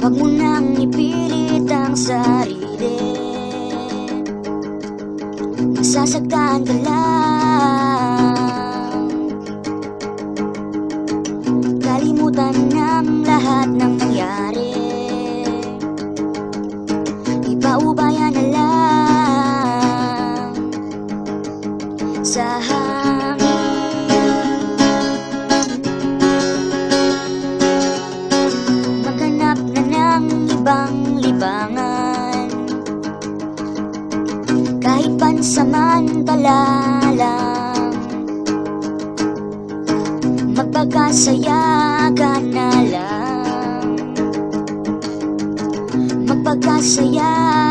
Huwag mo nang ipilit ang sarili. Nasasaktan ka lang. Kalimutan ng lahat ng nangyari. Ipaubayan na lang. Sa libang-libangan Kahit pansamantala lang. Magpagkasaya ka na lang. Magpagkasaya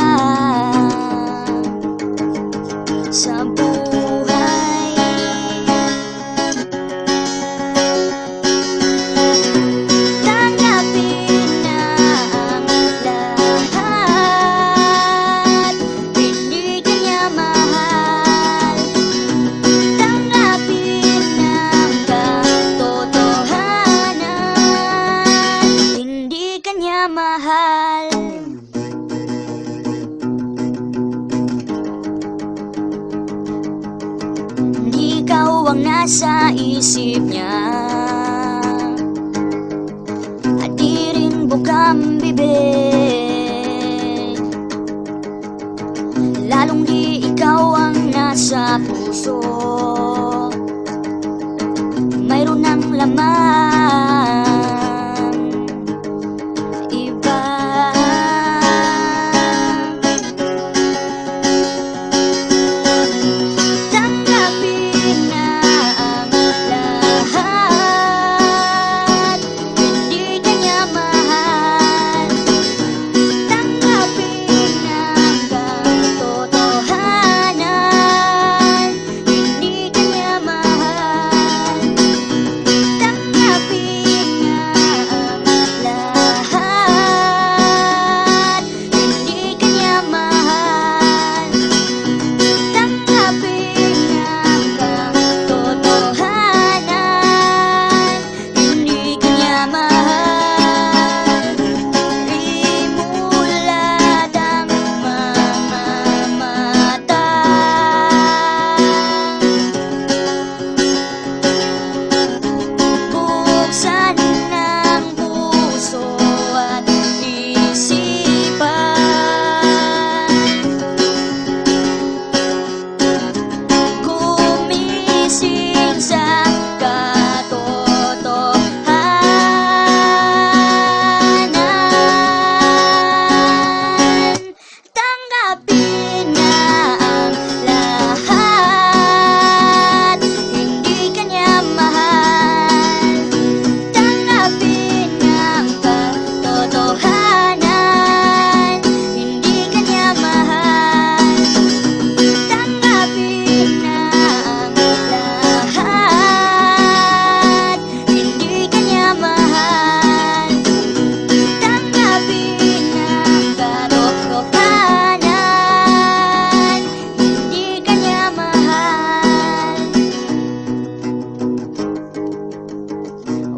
nasa isip niya. At di rin bukang bibig.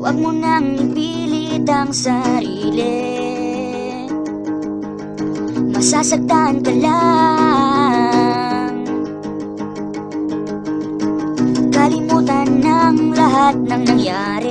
Huwag mo nang ipilit ang sarili. Masasaktan ka lang. Kalimutan ng lahat ng nangyari.